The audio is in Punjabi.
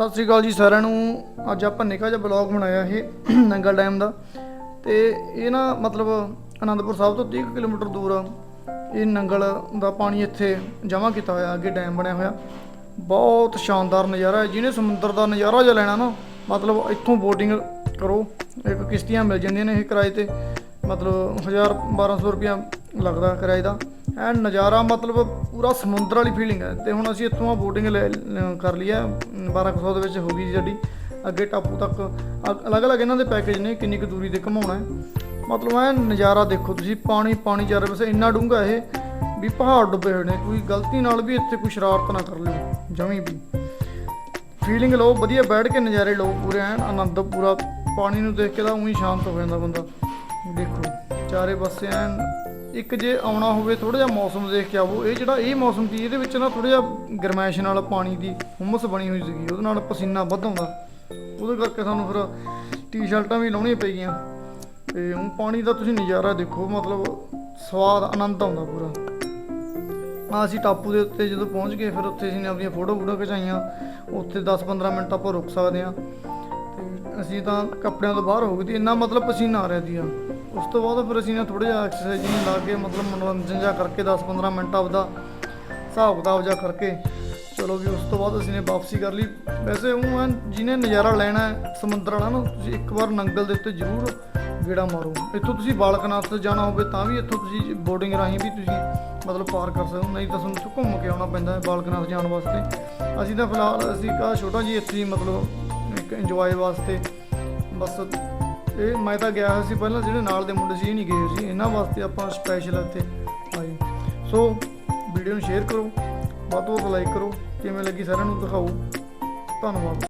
ਸਤਿ ਸ੍ਰੀ ਅਕਾਲ ਜੀ ਸਾਰਿਆਂ ਨੂੰ। ਅੱਜ ਆਪਾਂ ਨਿੱਕਾ ਜਿਹਾ ਬਲੌਗ ਬਣਾਇਆ ਇਹ, ਨੰਗਲ ਡੈਮ ਦਾ। ਤੇ ਇਹ ਨਾ ਮਤਲਬ ਆਨੰਦਪੁਰ ਸਾਹਿਬ ਤੋਂ 30 ਕੁ ਕਿਲੋਮੀਟਰ ਦੂਰ ਆ। ਇਹ ਨੰਗਲ ਦਾ ਪਾਣੀ ਇੱਥੇ ਜਮ੍ਹਾਂ ਕੀਤਾ ਹੋਇਆ, ਅੱਗੇ ਡੈਮ ਬਣਿਆ ਹੋਇਆ। ਬਹੁਤ ਸ਼ਾਨਦਾਰ ਨਜ਼ਾਰਾ ਹੈ। ਜਿਹਨੇ ਸਮੁੰਦਰ ਦਾ ਨਜ਼ਾਰਾ ਜਿਹਾ ਲੈਣਾ ਨਾ, ਮਤਲਬ ਇੱਥੋਂ ਬੋਟਿੰਗ ਕਰੋ। ਇੱਕ ਕਿਸ਼ਤੀਆਂ ਮਿਲ ਜਾਂਦੀਆਂ ਨੇ ਇਹ ਕਿਰਾਏ ਤੇ। ਮਤਲਬ 1000 1200 ਰੁਪਇਆ ਲੱਗਦਾ ਕਿਰਾਏ ਦਾ। ਐ ਨਜ਼ਾਰਾ ਮਤਲਬ ਪੂਰਾ ਸਮੁੰਦਰ ਵਾਲੀ ਫੀਲਿੰਗ ਹੈ ਤੇ ਹੁਣ ਅਸੀਂ ਇੱਥੋਂ ਆ ਬੋਟਿੰਗ ਕਰ ਲਈ ਹੈ 1200 ਦੇ ਵਿੱਚ ਹੋ ਗਈ ਸਾਡੀ। ਅੱਗੇ ਟਾਪੂ ਤੱਕ। ਅਲੱਗ-ਅਲੱਗ ਇਹਨਾਂ ਦੇ ਪੈਕੇਜ ਨੇ, ਕਿੰਨੀ ਕੁ ਦੂਰੀ ਤੇ ਘਮਾਉਣਾ ਹੈ। ਮਤਲਬ ਐ ਨਜ਼ਾਰਾ ਦੇਖੋ ਤੁਸੀਂ, ਪਾਣੀ ਪਾਣੀ ਚਾਰੇ ਪਾਸੇ ਇੰਨਾ ਡੂੰਘਾ ਇਹ ਵੀ ਪਹਾੜ ਡੁੱਬੇ ਹੋਏ ਨੇ। ਕੋਈ ਗਲਤੀ ਨਾਲ ਵੀ ਇੱਥੇ ਕੋਈ ਸ਼ਰਾਰਤ ਨਾ ਕਰ ਲਿਓ, ਜਮੀ ਵੀ। ਫੀਲਿੰਗ ਲਓ, ਵਧੀਆ ਬੈਠ ਕੇ ਨਜ਼ਾਰੇ ਲਓ ਪੂਰੇ ਐਨ। ਆਨੰਦ ਪੂਰਾ, ਪਾਣੀ ਨੂੰ ਦੇਖ ਕੇ ਤਾਂ ਉਹੀ ਸ਼ਾਂਤ ਹੋ ਜਾਂਦਾ ਬੰਦਾ। ਦੇਖੋ, ਚਾਰੇ ਪਾਸੇ ਐਨ ਇੱਕ ਜੇ ਆਉਣਾ ਹੋਵੇ ਥੋੜਾ ਜਿਹਾ ਮੌਸਮ ਦੇਖ ਕੇ ਆਵੋ। ਇਹ ਜਿਹੜਾ ਇਹ ਮੌਸਮ ਸੀ, ਇਹਦੇ ਵਿੱਚ ਨਾ ਥੋੜਾ ਜਿਹਾ ਗਰਮੈਸ਼ ਨਾਲ ਪਾਣੀ ਦੀ ਹੁਮਸ ਬਣੀ ਹੋਈ ਸੀਗੀ। ਉਹਦੇ ਨਾਲ ਪਸੀਨਾ ਵੱਧ ਆਉਂਦਾ। ਉਹਦੇ ਕਰਕੇ ਸਾਨੂੰ ਫਿਰ ਟੀ-ਸ਼ਰਟਾਂ ਵੀ ਲਾਉਣੀਆਂ ਪੈ ਗਈਆਂ ਤੇ ਹੁਣ ਪਾਣੀ ਦਾ ਤੁਸੀਂ ਨਜ਼ਾਰਾ ਦੇਖੋ, ਮਤਲਬ ਸਵਾਦ, ਆਨੰਦ ਆਉਂਦਾ ਪੂਰਾ। ਆ ਅਸੀਂ ਟਾਪੂ ਦੇ ਉੱਤੇ ਜਦੋਂ ਪਹੁੰਚ ਗਏ, ਫਿਰ ਉੱਥੇ ਅਸੀਂ ਨੇ ਆਪਣੀਆਂ ਫੋਟੋ ਫੋਟੋ ਖਿਚਾਈਆਂ। ਉੱਥੇ 10-15 ਮਿੰਟ ਆਪਾਂ ਰੁਕ ਸਕਦੇ ਆ ਅਸੀਂ ਤਾਂ ਕੱਪੜਿਆਂ ਤੋਂ ਬਾਹਰ ਹੋ ਗਏ ਸੀ ਇੰਨਾ ਮਤਲਬ ਪਸੀਨਾ ਆ ਰਿਹਾ ਸੀ ਉਸ ਤੋਂ ਬਾਅਦ ਫਿਰ ਅਸੀਂ ਨਾ ਥੋੜਾ ਜਿਹਾ ਐਕਸਰਸਾਈਜ਼ ਨਹੀਂ ਲਾ ਕੇ ਮਤਲਬ ਮਨੋਰੰਜਨ ਜਿਹਾ ਕਰਕੇ 10-15 ਮਿੰਟ ਆਪਦਾ ਹਿਸਾਬ ਕਿਤਾਬ ਜਿਹਾ ਕਰਕੇ ਚਲੋ ਵੀ ਉਸ ਤੋਂ ਬਾਅਦ ਅਸੀਂ ਨੇ ਵਾਪਸੀ ਕਰ ਲਈ। ਵੈਸੇ ਉਹ ਐਂ ਜਿਹਨੇ ਨਜ਼ਾਰਾ ਲੈਣਾ ਹੈ ਸਮੁੰਦਰ ਵਾਲਾ ਨਾ, ਤੁਸੀਂ ਇੱਕ ਵਾਰ ਨੰਗਲ ਦੇ ਉੱਤੇ ਜ਼ਰੂਰ ਗੇੜਾ ਮਾਰੋ। ਇੱਥੋਂ ਤੁਸੀਂ ਬਾਲਕਨਾਥ ਜਾਣਾ ਹੋਵੇ ਤਾਂ ਵੀ ਇੱਥੋਂ ਤੁਸੀਂ ਬੋਰਡਿੰਗ ਰਾਹੀਂ ਵੀ ਤੁਸੀਂ ਮਤਲਬ ਪਾਰ ਕਰ ਸਕਦੇ ਹੋ। ਨਹੀਂ ਤਾਂ ਤੁਹਾਨੂੰ ਘੁੰਮ ਕੇ ਆਉਣਾ ਪੈਂਦਾ ਹੈ ਬਾਲਕਨਾਥ ਜਾਣ ਵਾਸਤੇ। ਅਸੀਂ ਤਾਂ ਫਿਲਹਾਲ ਅਸੀਂ ਕਾ ਛੋਟਾ ਜੀ ਇੱਥੇ ਮਤਲਬ ਇੱਕ ਇੰਜੋਏ ਵਾਸਤੇ। ਬਸ ਇਹ ਮੈਂ ਤਾਂ ਗਿਆ ਹੋਇਆ ਸੀ ਪਹਿਲਾਂ, ਜਿਹੜੇ ਨਾਲ ਦੇ ਮੁੰਡੇ ਸੀ, ਇਹ ਨਹੀਂ ਗਏ ਸੀ। ਇਹਨਾਂ ਵਾਸਤੇ ਆਪਾਂ ਸਪੈਸ਼ਲ ਇੱਥੇ ਆਏ। ਸੋ ਵੀਡੀਓ ਨੂੰ ਸ਼ੇਅਰ ਕਰੋ, ਵੱਧ ਤੋਂ ਵੱਧ ਲਾਈਕ ਕਰੋ, ਕਿਵੇਂ ਲੱਗੀ ਸਾਰਿਆਂ ਨੂੰ ਦਿਖਾਓ। ਧੰਨਵਾਦ।